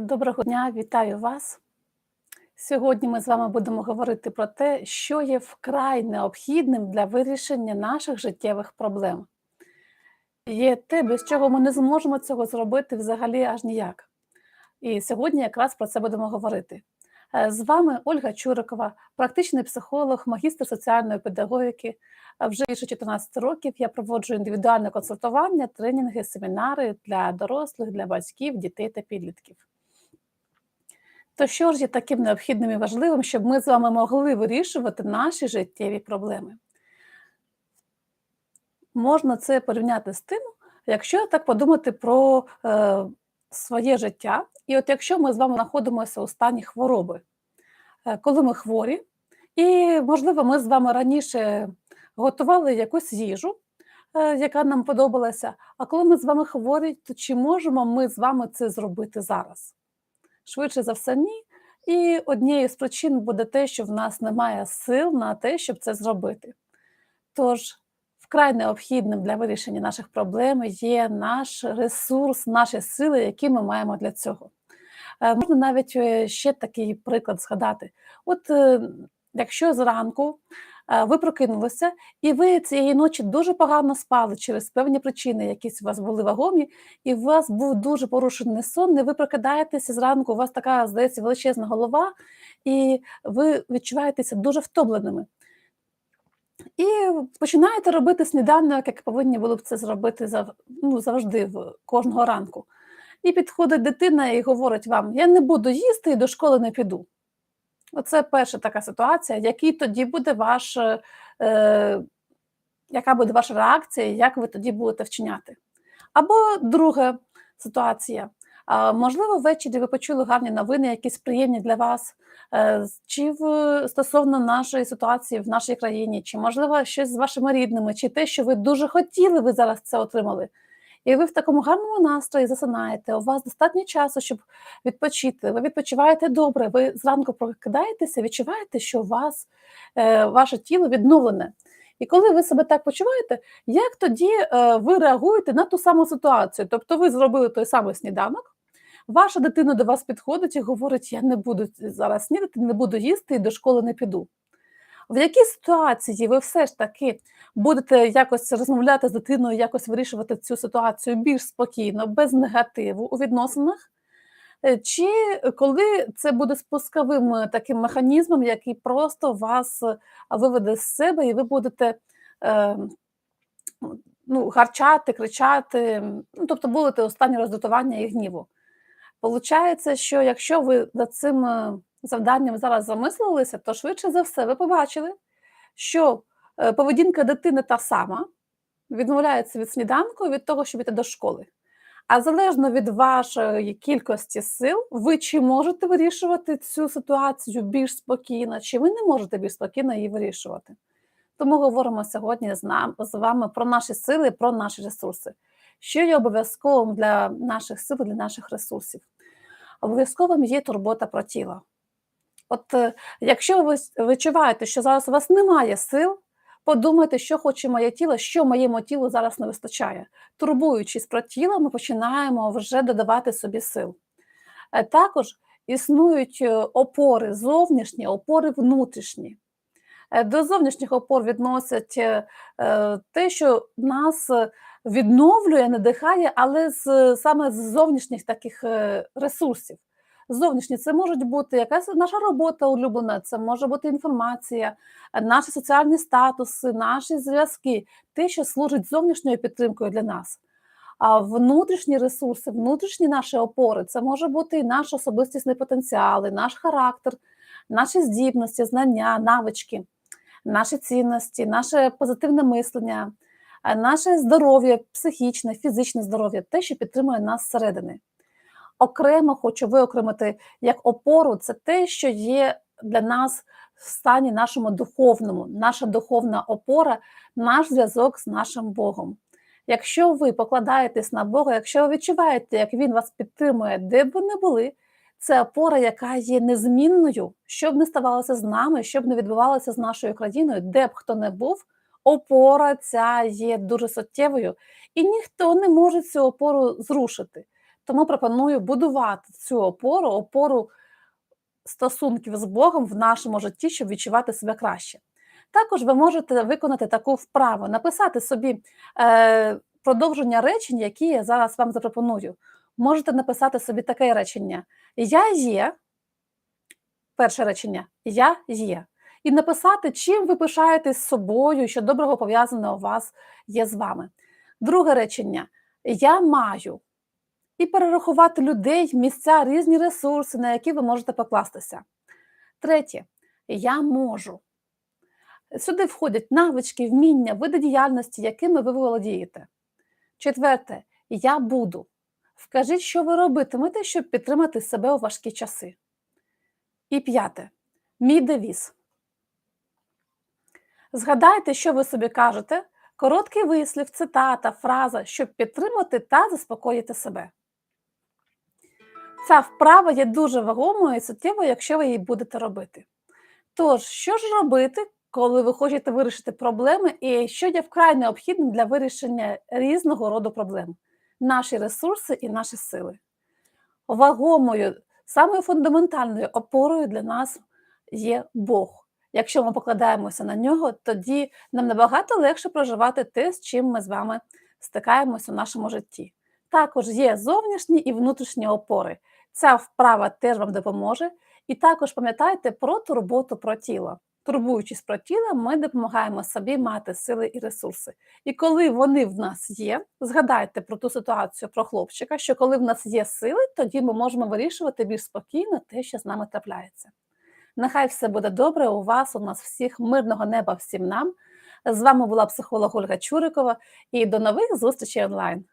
Доброго дня, вітаю вас. Сьогодні ми з вами будемо говорити про те, що є вкрай необхідним для вирішення наших життєвих проблем. Є те, без чого ми не зможемо цього зробити взагалі аж ніяк. І сьогодні якраз про це будемо говорити. Е, З вами Ольга Чурикова, практичний психолог, магістр соціальної педагогіки. Е, Вже більше 14 років я проводжу індивідуальне консультування, тренінги, семінари для дорослих, для батьків, дітей та підлітків. То що ж є таким необхідним і важливим, щоб ми з вами могли вирішувати наші життєві проблеми? Можна це порівняти з тим, якщо так подумати про е, своє життя, і от якщо ми з вами знаходимося у стані хвороби, е, коли ми хворі, і, можливо, ми з вами раніше готували якусь їжу, е, яка нам подобалася, а коли ми з вами хворі, то чи можемо ми з вами це зробити зараз? Швидше за все, ні. І однією з причин буде те, що в нас немає сил на те, щоб це зробити. Тож, вкрай необхідним для вирішення наших проблем є наш ресурс, наші сили, які ми маємо для цього. Е, Можна навіть е, ще такий приклад згадати. От е, якщо зранку ви прокинулися, і ви цієї ночі дуже погано спали через певні причини, якісь у вас були вагомі, і у вас був дуже порушений сон, і ви прокидаєтеся зранку, у вас така, здається, величезна голова, і ви відчуваєтеся дуже втомленими. І починаєте робити сніданок, як повинні були б це зробити ну, завжди кожного ранку. І підходить дитина і говорить вам: Я не буду їсти і до школи не піду. Оце перша така ситуація, який тоді буде ваш, е, е, яка буде ваша реакція, як ви тоді будете вчиняти. Або друга ситуація. Можливо, ввечері ви почули гарні новини, якісь приємні для вас, е, чи в, стосовно нашої ситуації в нашій країні, чи можливо щось з вашими рідними, чи те, що ви дуже хотіли, ви зараз це отримали. І ви в такому гарному настрої засинаєте, у вас достатньо часу, щоб відпочити. Ви відпочиваєте добре, ви зранку прокидаєтеся, відчуваєте, що у вас е, ваше тіло відновлене. І коли ви себе так почуваєте, як тоді е, ви реагуєте на ту саму ситуацію? Тобто ви зробили той самий сніданок, ваша дитина до вас підходить і говорить: Я не буду зараз снідати, не буду їсти і до школи не піду. В якій ситуації ви все ж таки будете якось розмовляти з дитиною, якось вирішувати цю ситуацію більш спокійно, без негативу у відносинах? Е, Чи коли це буде спусковим е, таким механізмом, який просто вас е, виведе з себе, і ви будете е, ну, гарчати, кричати, ну, тобто будете у стані роздратування і гніву? Получається, що якщо ви за цим завданням зараз замислилися, то швидше за все ви побачили, що е, поведінка дитини та сама, відмовляється від сніданку від того, щоб іти до школи. А залежно від вашої кількості сил, ви чи можете вирішувати цю ситуацію більш спокійно, чи ви не можете більш спокійно її вирішувати. Тому говоримо сьогодні з, нам, з вами про наші сили, про наші ресурси. Що є обов'язковим для наших сил, для наших ресурсів? Обов'язковим є турбота про тіло. От е, якщо ви відчуваєте, що зараз у вас немає сил, подумайте, що хоче моє тіло, що моєму тілу зараз не вистачає. Турбуючись про тіло, ми починаємо вже додавати собі сил. Е, Також існують е, опори зовнішні, опори внутрішні. До зовнішніх опор відносять те, що нас відновлює, надихає, але з, саме з зовнішніх таких ресурсів. Зовнішні це можуть бути якась наша робота улюблена, це може бути інформація, наші соціальні статуси, наші зв'язки, те, що служить зовнішньою підтримкою для нас. А внутрішні ресурси, внутрішні наші опори це може бути і наш особистісний потенціал, і наш характер, наші здібності, знання, навички, наші цінності, наше позитивне мислення, е, наше здоров'я, психічне, фізичне здоров'я, те, що підтримує нас зсередини. Окремо хочу виокремити як опору, це те, що є для нас в стані нашому духовному, наша духовна опора, наш зв'язок з нашим Богом. Якщо ви покладаєтесь на Бога, якщо ви відчуваєте, як Він вас підтримує, де б ви не були, це опора, яка є незмінною, що б не ставалося з нами, що б не відбувалося з нашою країною, де б хто не був, опора ця є дуже суттєвою, і ніхто не може цю опору зрушити. Тому пропоную будувати цю опору, опору стосунків з Богом в нашому житті, щоб відчувати себе краще. Також ви можете виконати таку вправу, написати собі е, продовження речень, які я зараз вам запропоную. Можете написати собі таке речення: Я є, перше речення Я є. І написати, чим ви пишаєтесь собою, що доброго пов'язане у вас є з вами. Друге речення Я маю. І перерахувати людей, місця, різні ресурси, на які ви можете покластися. Третє я можу. Сюди входять навички, вміння, види діяльності, якими ви володієте. Четверте, я буду. Вкажіть, що ви робитимете, щоб підтримати себе у важкі часи. І п'яте мій девіз. Згадайте, що ви собі кажете, короткий вислів, цитата, фраза, щоб підтримати та заспокоїти себе. Ця вправа є дуже вагомою і суттєвою, якщо ви її будете робити. Тож, що ж робити, коли ви хочете вирішити проблеми, і що є вкрай необхідним для вирішення різного роду проблем? Наші ресурси і наші сили. Вагомою, самою фундаментальною опорою для нас є Бог. Якщо ми покладаємося на нього, тоді нам набагато легше проживати те, з чим ми з вами стикаємося у нашому житті. Також є зовнішні і внутрішні опори. Ця вправа теж вам допоможе. І також пам'ятайте про турботу про тіло. Турбуючись про тіло, ми допомагаємо собі мати сили і ресурси. І коли вони в нас є, згадайте про ту ситуацію про хлопчика, що коли в нас є сили, тоді ми можемо вирішувати більш спокійно те, що з нами трапляється. Нехай все буде добре у вас, у нас всіх, мирного неба всім нам. З вами була психолог Ольга Чурикова і до нових зустрічей онлайн.